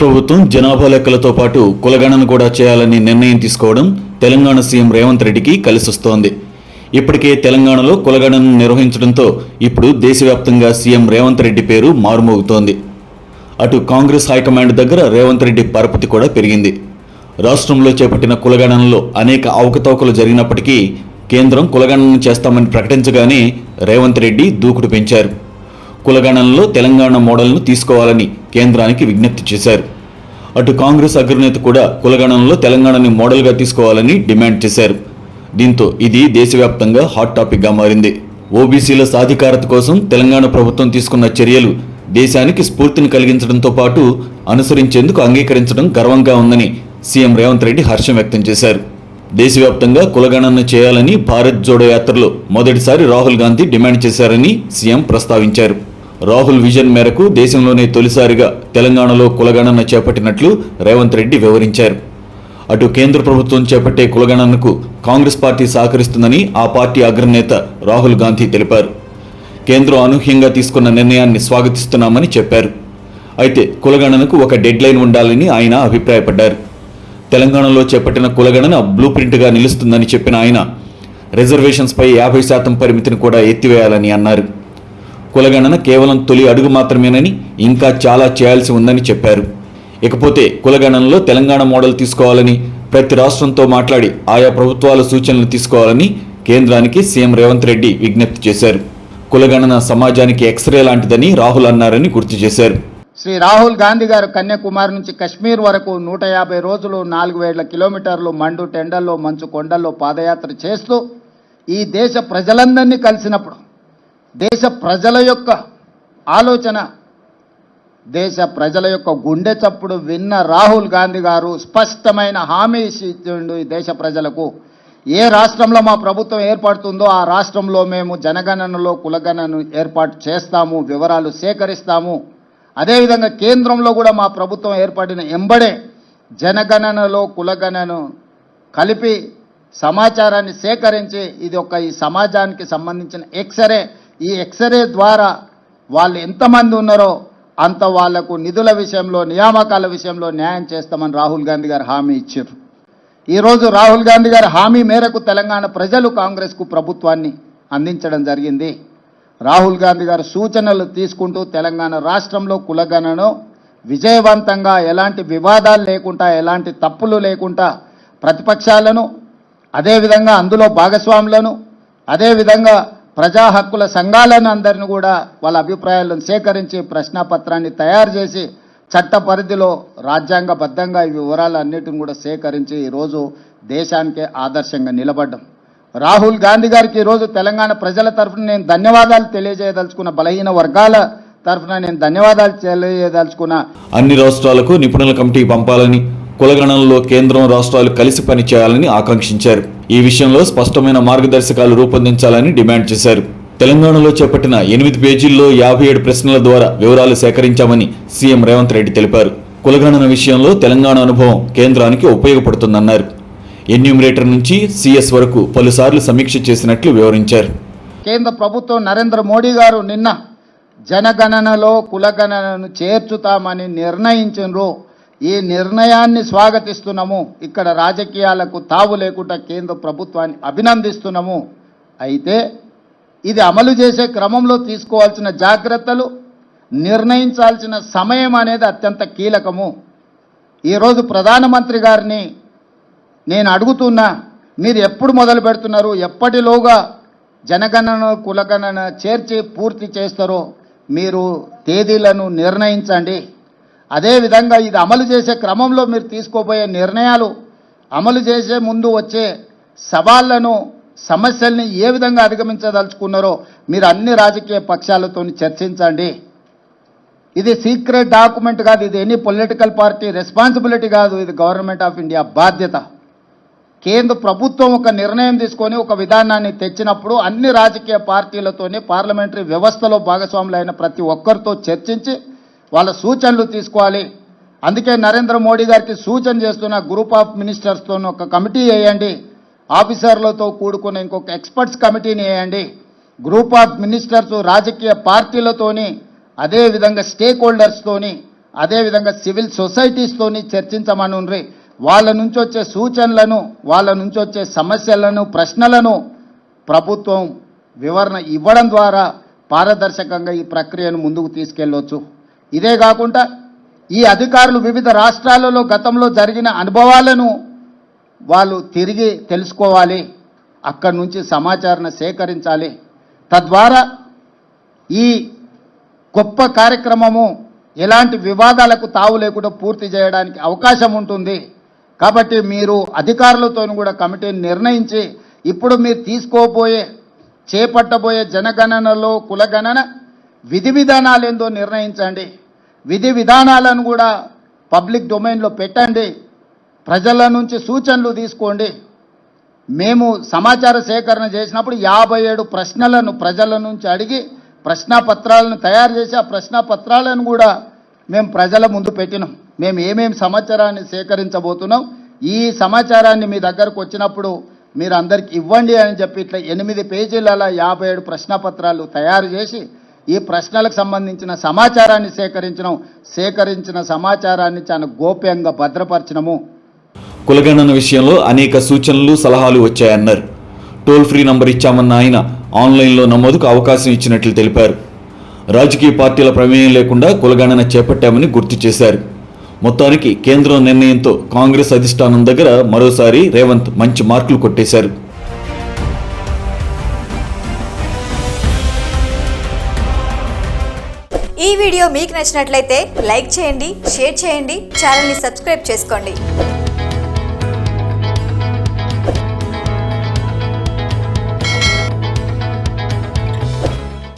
ప్రభుత్వం జనాభా లెక్కలతో పాటు కులగణన కూడా చేయాలని నిర్ణయం తీసుకోవడం తెలంగాణ సీఎం రేవంత్ రెడ్డికి కలిసొస్తోంది. ఇప్పటికే తెలంగాణలో కులగణన నిర్వహించడంతో ఇప్పుడు దేశవ్యాప్తంగా సీఎం రేవంత్ రెడ్డి పేరు మారుమోగుతోంది. అటు కాంగ్రెస్ హైకమాండ్ దగ్గర రేవంత్ రెడ్డి పరపతి కూడా పెరిగింది. రాష్ట్రంలో చేపట్టిన కులగణనలో అనేక అవకతవకలు జరిగినప్పటికీ కేంద్రం కులగణన చేస్తామని ప్రకటించగానే రేవంత్ రెడ్డి దూకుడు పెంచారు. కులగణనలో తెలంగాణ మోడల్ను తీసుకోవాలని కేంద్రానికి విజ్ఞప్తి చేశారు. అటు కాంగ్రెస్ అగ్రనేత కూడా కులగణనలో తెలంగాణని మోడల్గా తీసుకోవాలని డిమాండ్ చేశారు. దీంతో ఇది దేశవ్యాప్తంగా హాట్ టాపిక్గా మారింది. ఓబీసీల సాధికారత కోసం తెలంగాణ ప్రభుత్వం తీసుకున్న చర్యలు దేశానికి స్ఫూర్తిని కలిగించడంతో పాటు అనుసరించేందుకు అంగీకరించడం గర్వంగా ఉందని సీఎం రేవంత్ రెడ్డి హర్షం వ్యక్తం చేశారు. దేశవ్యాప్తంగా కులగణన చేయాలని భారత్ జోడో యాత్రలో మొదటిసారి రాహుల్ గాంధీ డిమాండ్ చేశారని సీఎం ప్రస్తావించారు. రాహుల్ విజన్ మేరకు దేశంలోనే తొలిసారిగా తెలంగాణలో కులగణన చేపట్టినట్లు రేవంత్ రెడ్డి వివరించారు. అటు కేంద్ర ప్రభుత్వం చేపట్టే కులగణనకు కాంగ్రెస్ పార్టీ సహకరిస్తుందని ఆ పార్టీ అగ్రనేత రాహుల్ గాంధీ తెలిపారు. కేంద్రం అనూహ్యంగా తీసుకున్న నిర్ణయాన్ని స్వాగతిస్తున్నామని చెప్పారు. అయితే కులగణనకు ఒక డెడ్ లైన్ ఉండాలని ఆయన అభిప్రాయపడ్డారు. తెలంగాణలో చేపట్టిన కులగణన బ్లూ ప్రింట్గా నిలుస్తుందని చెప్పిన ఆయన రిజర్వేషన్స్పై యాభై శాతం పరిమితిని కూడా ఎత్తివేయాలని అన్నారు. కులగణన కేవలం తొలి అడుగు మాత్రమేనని ఇంకా చాలా చేయాల్సి ఉందని చెప్పారు. ఇకపోతే కులగణనలో తెలంగాణ మోడల్ తీసుకోవాలని ప్రతి రాష్ట్రంతో మాట్లాడి ఆయా ప్రభుత్వాల సూచనలు తీసుకోవాలని కేంద్రానికి సీఎం రేవంత్ రెడ్డి విజ్ఞప్తి చేశారు. కులగణన సమాజానికి ఎక్స్రే లాంటిదని రాహుల్ అన్నారని గుర్తు చేశారు. శ్రీ రాహుల్ గాంధీ గారు కన్యాకుమారి నుంచి కశ్మీర్ వరకు నూట యాభై రోజులు నాలుగు వేల కిలోమీటర్లు మండు టెండల్లో మంచు కొండల్లో పాదయాత్ర చేస్తూ ఈ దేశ ప్రజలందరినీ కలిసినప్పుడు దేశ ప్రజల యొక్క ఆలోచన దేశ ప్రజల యొక్క గుండె చప్పుడు విన్న రాహుల్ గాంధీ గారు స్పష్టమైన హామీ ఇచ్చిండు ఈ దేశ ప్రజలకు. ఏ రాష్ట్రంలో మా ప్రభుత్వం ఏర్పడుతుందో ఆ రాష్ట్రంలో మేము జనగణనలో కులగణను ఏర్పాటు చేస్తాము వివరాలు సేకరిస్తాము. అదేవిధంగా కేంద్రంలో కూడా మా ప్రభుత్వం ఏర్పడిన ఎంబడే జనగణనలో కులగణను కలిపి సమాచారాన్ని సేకరించి ఇది ఒక ఈ సమాజానికి సంబంధించిన ఎక్స్రే. ఈ ఎక్స్రే ద్వారా వాళ్ళు ఎంతమంది ఉన్నారో అంత వాళ్ళకు నిధుల విషయంలో నియామకాల విషయంలో న్యాయం చేస్తామని రాహుల్ గాంధీ గారు హామీ ఇచ్చారు. ఈరోజు రాహుల్ గాంధీ గారి హామీ మేరకు తెలంగాణ ప్రజలు కాంగ్రెస్కు ప్రభుత్వాన్ని అందించడం జరిగింది. రాహుల్ గాంధీ గారు సూచనలు తీసుకుంటూ తెలంగాణ రాష్ట్రంలో కులగణను విజయవంతంగా ఎలాంటి వివాదాలు లేకుండా ఎలాంటి తప్పులు లేకుండా ప్రతిపక్షాలను అదేవిధంగా అందులో భాగస్వాములను అదేవిధంగా ప్రజా హక్కుల సంఘాలను అందరిని కూడా వాళ్ళ అభిప్రాయాలను సేకరించి ప్రశ్నపత్రాన్ని తయారు చేసి చట్ట పరిధిలో రాజ్యాంగబద్ధంగా ఈ వివరాలన్నిటిని కూడా సేకరించి ఈరోజు దేశానికే ఆదర్శంగా నిలబడ్డం. రాహుల్ గాంధీ గారికి ఈరోజు తెలంగాణ ప్రజల తరఫున నేను ధన్యవాదాలు తెలియజేయదలుచుకున్న బలహీన వర్గాల తరఫున నేను ధన్యవాదాలు తెలియజేయదలుచుకున్న అన్ని రాష్ట్రాలకు నిపుణుల కమిటీ పంపాలని కులగణనలో కేంద్రం రాష్ట్రాలు కలిసి పనిచేయాలని ఆకాంక్షించారు. ఈ విషయంలో స్పష్టమైన మార్గదర్శకాలు రూపొందించాలని డిమాండ్ చేశారు. తెలంగాణలో చేపట్టిన ఎనిమిది పేజీల్లో యాభై ఏడు ప్రశ్నల ద్వారా వివరాలు సేకరించామని సీఎం రేవంత్ రెడ్డి తెలిపారు. కులగణన విషయంలో తెలంగాణ అనుభవం కేంద్రానికి ఉపయోగపడుతుందన్నారు. ఎన్యూమరేటర్ నుంచి సీఎస్ వరకు పలుసార్లు సమీక్ష చేసినట్లు వివరించారు. కేంద్ర ప్రభుత్వం నరేంద్ర మోడీ గారు నిన్న జనగణనలో కులగణనను చేర్చుతామని నిర్ణయించారు. ఈ నిర్ణయాన్ని స్వాగతిస్తున్నాము. ఇక్కడ రాజకీయాలకు తావు లేకుండా కేంద్ర ప్రభుత్వాన్ని అభినందిస్తున్నాము. అయితే ఇది అమలు చేసే క్రమంలో తీసుకోవాల్సిన జాగ్రత్తలు నిర్ణయించాల్సిన సమయం అనేది అత్యంత కీలకము. ఈరోజు ప్రధానమంత్రి గారిని నేను అడుగుతున్నా మీరు ఎప్పుడు మొదలు పెడుతున్నారు ఎప్పటిలోగా జనగణన కులగణన చేర్చి పూర్తి చేస్తారో మీరు తేదీలను నిర్ణయించండి. అదేవిధంగా ఇది అమలు చేసే క్రమంలో మీరు తీసుకోబోయే నిర్ణయాలు అమలు చేసే ముందు వచ్చే సవాళ్ళను సమస్యల్ని ఏ విధంగా అధిగమించదలుచుకున్నారో మీరు అన్ని రాజకీయ పక్షాలతో చర్చించండి. ఇది సీక్రెట్ డాక్యుమెంట్ కాదు ఇది ఎనీ పొలిటికల్ పార్టీ రెస్పాన్సిబిలిటీ కాదు ఇది గవర్నమెంట్ ఆఫ్ ఇండియా బాధ్యత. కేంద్ర ప్రభుత్వం ఒక నిర్ణయం తీసుకొని ఒక విధానాన్ని తెచ్చినప్పుడు అన్ని రాజకీయ పార్టీలతోని పార్లమెంటరీ వ్యవస్థలో భాగస్వాములైన ప్రతి ఒక్కరితో చర్చించి వాళ్ళ సూచనలు తీసుకోవాలి. అందుకే నరేంద్ర మోడీ గారికి సూచన చేస్తున్న గ్రూప్ ఆఫ్ మినిస్టర్స్తో ఒక కమిటీ వేయండి. ఆఫీసర్లతో కూడుకున్న ఇంకొక ఎక్స్పర్ట్స్ కమిటీని వేయండి. గ్రూప్ ఆఫ్ మినిస్టర్స్ రాజకీయ పార్టీలతోని అదేవిధంగా స్టేక్ హోల్డర్స్తోని అదేవిధంగా సివిల్ సొసైటీస్తోని చర్చించమనుండ్రి. వాళ్ళ నుంచి వచ్చే సూచనలను వాళ్ళ నుంచి వచ్చే సమస్యలను ప్రశ్నలను ప్రభుత్వం వివరణ ఇవ్వడం ద్వారా పారదర్శకంగా ఈ ప్రక్రియను ముందుకు తీసుకెళ్ళవచ్చు ఇదే కాకుండా ఈ అధికారులు వివిధ రాష్ట్రాలలో గతంలో జరిగిన అనుభవాలను వాళ్ళు తిరిగి తెలుసుకోవాలి అక్కడి నుంచి సమాచారాన్ని సేకరించాలి. తద్వారా ఈ గొప్ప కార్యక్రమము ఎలాంటి వివాదాలకు తావు లేకుండా పూర్తి చేయడానికి అవకాశం ఉంటుంది. కాబట్టి మీరు అధికారులతో కూడా కమిటీని నిర్ణయించి ఇప్పుడు మీరు తీసుకోబోయే చేపట్టబోయే జనగణనలో కులగణన విధి విధానాలు ఏందో నిర్ణయించండి. విధి విధానాలను కూడా పబ్లిక్ డొమైన్లో పెట్టండి. ప్రజల నుంచి సూచనలు తీసుకోండి. మేము సమాచార సేకరణ చేసినప్పుడు యాభై ఏడు ప్రశ్నలను ప్రజల నుంచి అడిగి ప్రశ్నాపత్రాలను తయారు చేసి ఆ ప్రశ్నాపత్రాలను కూడా మేము ప్రజల ముందు పెట్టినాం. మేము ఏమేమి సమాచారాన్ని సేకరించబోతున్నాం ఈ సమాచారాన్ని మీ దగ్గరకు వచ్చినప్పుడు మీరు అందరికి ఇవ్వండి అని చెప్పి ఇట్లా ఎనిమిది పేజీల యాభై ఏడు ప్రశ్నపత్రాలు తయారు చేసి ఈ ప్రశ్నలకు సంబంధించిన సమాచారాన్ని సేకరించడం సేకరించిన సమాచారాన్ని చాలా గోప్యంగా భద్రపరచడము కులగణన విషయంలో అనేక సూచనలు సలహాలు వచ్చాయన్నారు. టోల్ ఫ్రీ నంబర్ ఇచ్చామన్న ఆయన ఆన్లైన్లో నమోదుకు అవకాశం ఇచ్చినట్లు తెలిపారు. రాజకీయ పార్టీల ప్రమేయం లేకుండా కులగణన చేపట్టామని గుర్తు చేశారు. మొత్తానికి కేంద్రం నిర్ణయంతో కాంగ్రెస్ అధిష్టానం దగ్గర మరోసారి రేవంత్ మంచి మార్కులు కొట్టేశారు. ఈ వీడియో మీకు నచ్చినట్లయితే లైక్ చేయండి షేర్ చేయండి ఛానల్ని సబ్స్క్రైబ్ చేసుకోండి.